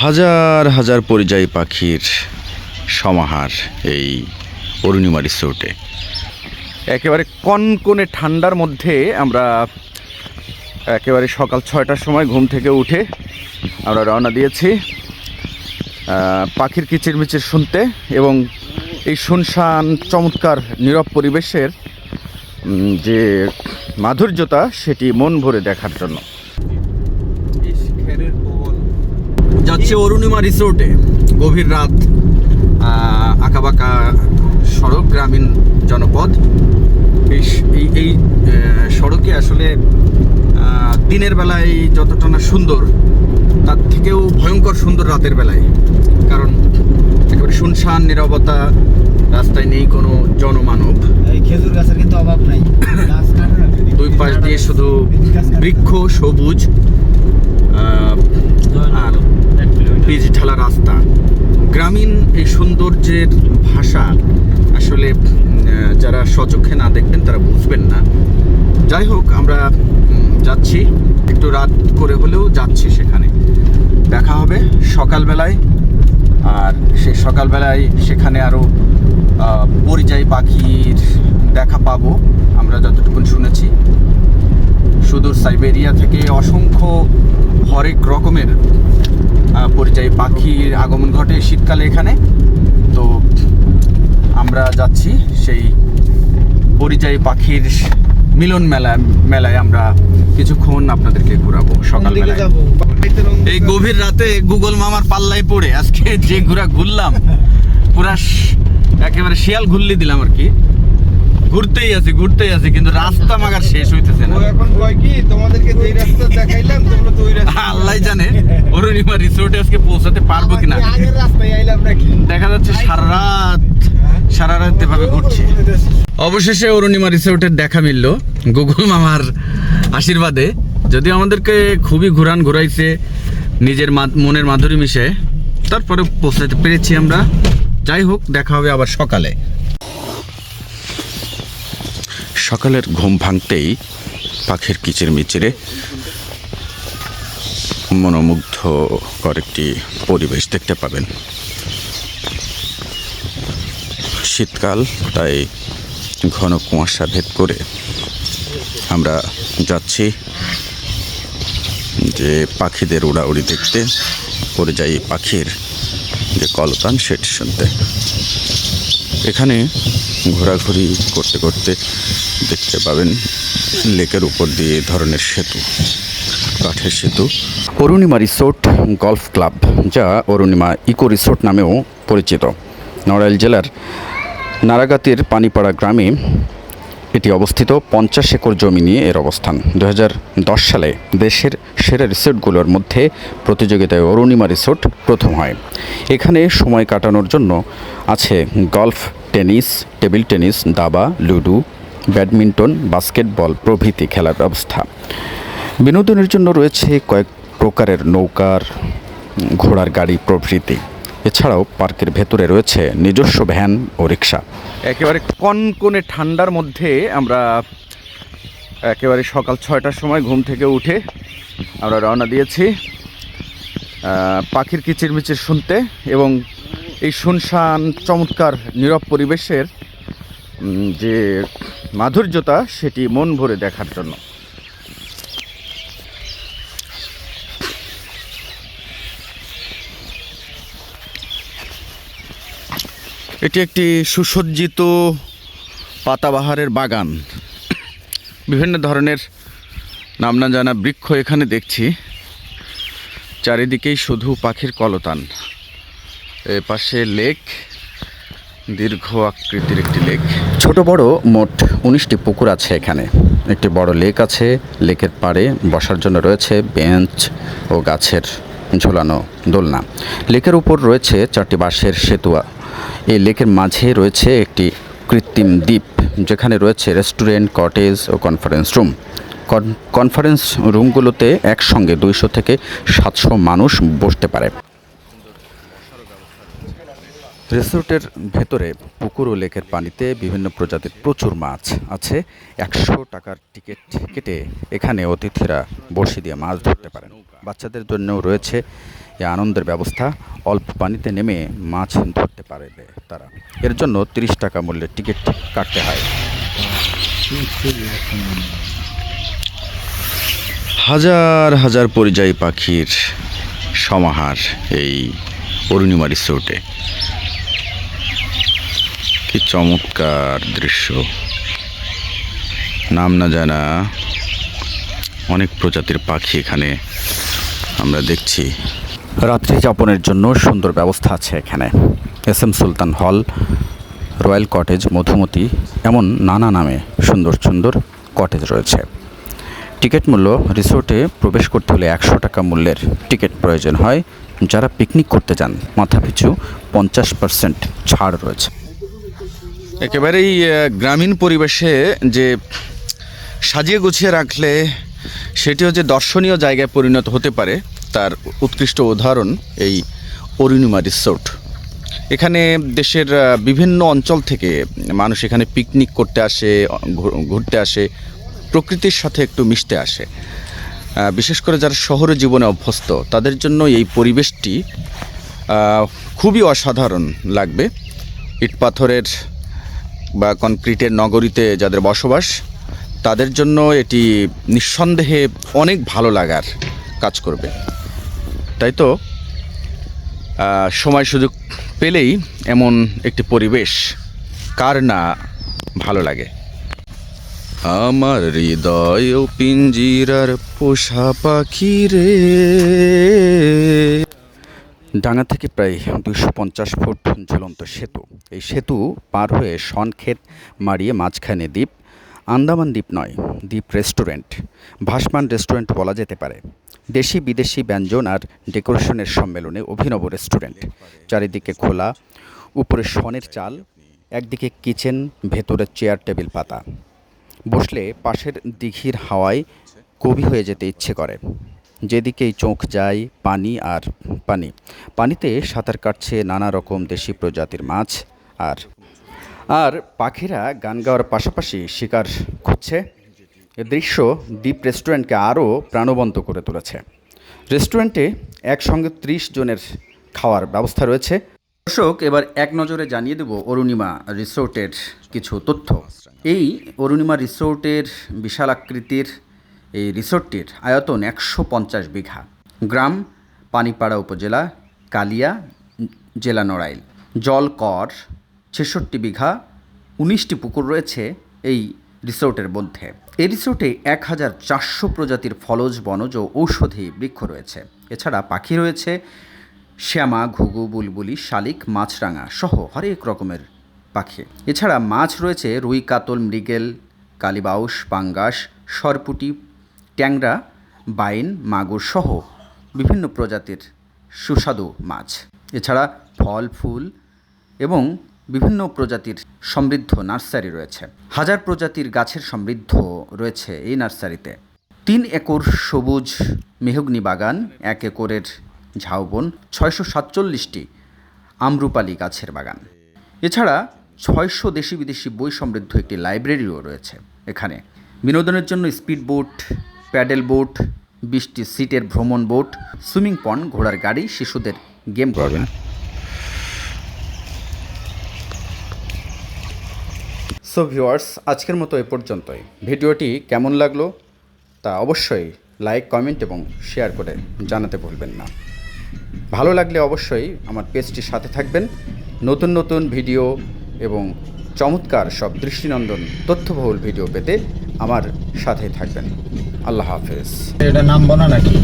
হাজার হাজার পরিযায়ী পাখির সমাহার এই অরুণিমা রিসোর্টে। একেবারে কনকনে ঠান্ডার মধ্যে আমরা একেবারে সকাল ছয়টার সময় ঘুম থেকে উঠে আমরা রওনা দিয়েছি পাখির কিচিরমিচির শুনতে এবং এই শুনশান, চমৎকার, নীরব পরিবেশের যে মাধুর্যতা, সেটি মন ভরে দেখার জন্য। যাচ্ছে অরুণিমা রিসোর্টে। গভীর রাত আঁকাবাঁকা সড়ক গ্রামীণ জনপদ। এই এই সড়কে আসলে দিনের বেলায় যতটা না সুন্দর তার থেকেও ভয়ঙ্কর সুন্দর রাতের বেলায়। কারণ একেবারে শুনশান নিরবতা রাস্তায় নেই কোনো জনমানব। এই খেজুর গাছের কিন্তু অভাব নাই। দুই পাশ দিয়ে শুধু বৃক্ষ সবুজ। আর পিচ ঢালা রাস্তা, গ্রামীণ এই সৌন্দর্যের ভাষা আসলে যারা সচক্ষে না দেখবেন তারা বুঝবেন না। যাই হোক, আমরা যাচ্ছি। একটু রাত করে হলেও যাচ্ছি সেখানে। দেখা হবে সকালবেলায়, আর সেই সকালবেলায় সেখানে আরও পরিযায়ী পাখির দেখা পাবো। আমরা যতটুকুন শুনেছি। সুদূর সাইবেরিয়া থেকে অসংখ্য হরেক রকমের পরিযায়ী পাখির আগমন ঘটে শীতকালে এখানে। তো আমরা যাচ্ছি সেই পরিযায়ী পাখির মিলন মেলা মেলায় আমরা কিছুক্ষণ আপনাদেরকে ঘুরাবো যাব? এই গভীর রাতে গুগল মামার পাল্লায় পড়ে আজকে যে ঘোরা ঘুরলাম পুরা একেবারে শিয়াল ঘুরলি দিলাম আর কি। ঘুরতেই আছি ঘুরতেই আছি কিন্তু রাস্তা মাগার শেষ হইতেছে না। এখন কয় কি? তোমাদেরকে যেই রাস্তা দেখাইলাম তোমরা তো ওই রাস্তা আল্লাহ জানে অরুণিমা রিসোর্টে আজকে পৌঁছাতে পারব কিনা। আগের রাস্তায় আইলাম নাকি? দেখা যাচ্ছে সারা রাত সারা রাত এভাবে ঘুরছি। অবশেষে অরুণিমা রিসোর্টের দেখা মিলল গুগল মামার আশীর্বাদে। যদিও আমাদেরকে খুবই ঘুরান ঘুরাইছে নিজের মনের মাধুরী মিশে। তারপরে পৌঁছাতে পেরেছি আমরা। যাই হোক দেখা হবে আবার সকালে। সকালের ঘুম ভাঙতেই পাখির কিচির মিচিরে মনোমুগ্ধকর একটি পরিবেশ দেখতে পাবেন। শীতকাল, তাই ঘন কুয়াশা ভেদ করে আমরা যাচ্ছি যে পাখিদের উড়াউড়ি দেখতে পরিযায়ী পাখির যে কলতান, সেটি শুনতে। এখানে ঘোরাঘুরি করতে করতে দেখতে পাবেন লেকের উপর দিয়ে ধরনের সেতু, কাঠের সেতু। অরুণিমা রিসোর্ট গলফ ক্লাব, যা অরুণিমা ইকো রিসোর্ট নামেও পরিচিত। নড়াইল জেলার নারাগাতির পানিপাড়া গ্রামে এটি অবস্থিত পঞ্চাশ একর জমি নিয়ে এর অবস্থান। দু হাজার দশ সালে দেশের সেরা রিসোর্টগুলোর মধ্যে প্রতিযোগিতায় অরুণিমা রিসোর্ট প্রথম হয়। এখানে সময় কাটানোর জন্য আছে গলফ, টেনিস, টেবিল টেনিস, দাবা, লুডু, ব্যাডমিন্টন, বাস্কেটবল প্রভৃতি খেলার ব্যবস্থা। বিনোদনের জন্য রয়েছে কয়েক প্রকারের নৌকার, ঘোড়ার গাড়ি প্রভৃতি। এছাড়াও পার্কের ভেতরে রয়েছে নিজস্ব ভ্যান ও রিক্সা একেবারে কনকনে ঠান্ডার মধ্যে আমরা একেবারে সকাল ছয়টার সময় ঘুম থেকে উঠে আমরা রওনা দিয়েছি পাখির কিচিরমিচির শুনতে এবং এই শুনশান চমৎকার নীরব পরিবেশের যে মাধুর্যতা সেটি মন ভরে দেখার জন্য। এটি একটি সুসজ্জিত পাতাবাহারের বাগান। বিভিন্ন ধরনের নাম না জানা বৃক্ষ এখানে দেখছি। চারিদিকেই শুধু পাখির কলতান। এ পাশে লেক, দীর্ঘ আকৃতির একটি লেক। ছোট বড় মোট উনিশটি পুকুর আছে এখানে। একটি বড় লেক আছে, লেকের পাড়ে বসার জন্য রয়েছে বেঞ্চ ও গাছের ঝোলানো দোলনা। লেকের উপর রয়েছে চারটি বাঁশের সেতু এই লেকের মাঝে রয়েছে একটি কৃত্রিম দ্বীপ, যেখানে রয়েছে রেস্টুরেন্ট, কটেজ ও কনফারেন্স রুম। কন- কনফারেন্স রুমগুলোতে একসঙ্গে দুইশো থেকে সাতশো মানুষ বসতে পারে। রিসোর্টের ভেতরে পুকুর ও লেকের পানিতে বিভিন্ন প্রজাতির প্রচুর মাছ আছে। একশো টাকার টিকিট কেটে এখানে অতিথিরা বসে দিয়ে মাছ ধরতে পারেন। বাচ্চাদের জন্যও রয়েছে এ আনন্দের ব্যবস্থা। অল্প পানিতে নেমে মাছ ধরতে পারবে তারা। এর জন্য তিরিশ টাকা মূল্যের টিকিট কাটতে হয়। হাজার হাজার পরিযায়ী পাখির সমাহার এই অরুণিমা রিসোর্টে। কি চমৎকার দৃশ্য। নাম না জানা অনেক প্রজাতির পাখি এখানে আমরা দেখছি। রাত্রি যাপনের জন্য সুন্দর ব্যবস্থা আছে এখানে। এস এম সুলতান হল, রয়্যাল কটেজ, মধুমতি, এমন নানা নামে সুন্দর সুন্দর কটেজ রয়েছে। টিকিট মূল্য রিসোর্টে প্রবেশ করতে হলে একশো টাকা মূল্যের টিকিট প্রয়োজন হয়। যারা পিকনিক করতে যান, মাথাপিছু পঞ্চাশ পার্সেন্ট ছাড় রয়েছে। একেবারেই গ্রামীণ পরিবেশে যে সাজিয়ে গুছিয়ে রাখলে সেটিও যে দর্শনীয় জায়গায় পরিণত হতে পারে, তার উৎকৃষ্ট উদাহরণ এই অরুণিমা রিসোর্ট। এখানে দেশের বিভিন্ন অঞ্চল থেকে মানুষ এখানে পিকনিক করতে আসে ঘুরতে আসে, প্রকৃতির সাথে একটু মিশতে আসে। বিশেষ করে যারা শহরে জীবনে অভ্যস্ত, তাদের জন্য এই পরিবেশটি খুবই অসাধারণ লাগবে। ইট পাথরের বা কনক্রিটের নগরীতে যাদের বসবাস, তাদের জন্য এটি নিঃসন্দেহে অনেক ভালো লাগার কাজ করবে। তাই তো? সময় সুযোগ পেলেই এমন একটি পরিবেশ, কার না ভালো লাগে? আমার হৃদয় পিঞ্জিরার পোষা পাখি রে। ডাঙ্গা থেকে প্রায় দুশো পঞ্চাশ ফুট ঝুলন্ত সেতু। এই সেতু পার হয়ে শনক্ষেত মারিয়ে মাঝখানে দ্বীপ, আন্দামান দ্বীপ নয়, দ্বীপ রেস্টুরেন্ট। ভাসমান রেস্টুরেন্ট বলা যেতে পারে। দেশি বিদেশি ব্যঞ্জন আর ডেকোরেশনের সম্মেলনে অভিনব রেস্টুরেন্ট। চারিদিকে খোলা, উপরে শনের চাল, একদিকে কিচেন, ভেতরে চেয়ার, টেবিল, পাতা। বসলে পাশের দিঘির হাওয়ায় কবি হয়ে যেতে ইচ্ছে করে। যেদিকেই চোখ যায়, পানি আর পানি। পানিতে সাঁতার কাটছে নানা রকম দেশি প্রজাতির মাছ আর আর পাখিরা গান গাওয়ার পাশাপাশি শিকার খুঁজছে। এ দৃশ্য দ্বীপ রেস্টুরেন্টকে আরও প্রাণবন্ত করে তুলেছে। রেস্টুরেন্টে একসঙ্গে ত্রিশ জনের খাওয়ার ব্যবস্থা রয়েছে। দর্শক, এবার এক নজরে জানিয়ে দেব অরুণিমা রিসোর্টের কিছু তথ্য। এই অরুণিমা রিসোর্টের বিশাল আকৃতির এই রিসোর্টটির আয়তন একশো পঞ্চাশ বিঘা। গ্রাম, পানিপাড়া উপজেলা, কালিয়া জেলা নড়াইল। জল কর ছেষট্টি বিঘা, উনিশটি পুকুর রয়েছে এই রিসোর্টের মধ্যে। এই রিসোর্টে এক হাজার চারশো প্রজাতির ফলজ, বনজ ও ঔষধি বৃক্ষ রয়েছে। এছাড়া পাখি রয়েছে, শ্যামা, ঘুঘু, বুলবুলি, শালিক, মাছরাঙা সহ হরেক রকমের পাখি। এছাড়া মাছ রয়েছে রুই, কাতল, মৃগেল, কালিবাউস, পাঙ্গাস, সরপুটি ট্যাংরা, বাইন, মাগুর সহ বিভিন্ন প্রজাতির সুস্বাদু মাছ। এছাড়া ফল, ফুল এবং বিভিন্ন প্রজাতির সমৃদ্ধ নার্সারি রয়েছে। হাজার প্রজাতির গাছের সমৃদ্ধ রয়েছে এই নার্সারিতে। তিন একর সবুজ মেহগ্নি বাগান, এক একরের ঝাউবন, ছয়শো সাতচল্লিশটি আমরুপালি গাছের বাগান। এছাড়া ছয়শো দেশি বিদেশি বই সমৃদ্ধ একটি লাইব্রেরিও রয়েছে। এখানে বিনোদনের জন্য স্পিড বোট প্যাডেল বোট বিশটি সিটের ভ্রমণ বোট সুইমিং পন্ড ঘোড়ার গাড়ি শিশুদের গেম করবেন সো ভিউয়ার্স আজকের মতো এ পর্যন্তই। ভিডিওটি কেমন লাগল তা অবশ্যই লাইক কমেন্ট এবং শেয়ার করে জানাতে ভুলবেন না। ভালো লাগলে অবশ্যই আমার পেজটির সাথে থাকবেন। নতুন নতুন ভিডিও এবং চমৎকার সব দৃষ্টিনন্দন তথ্যবহুল ভিডিও পেতে আমার সাথে থাকবেন। আল্লাহ হাফেজ। এটা নাম বনা নাকি?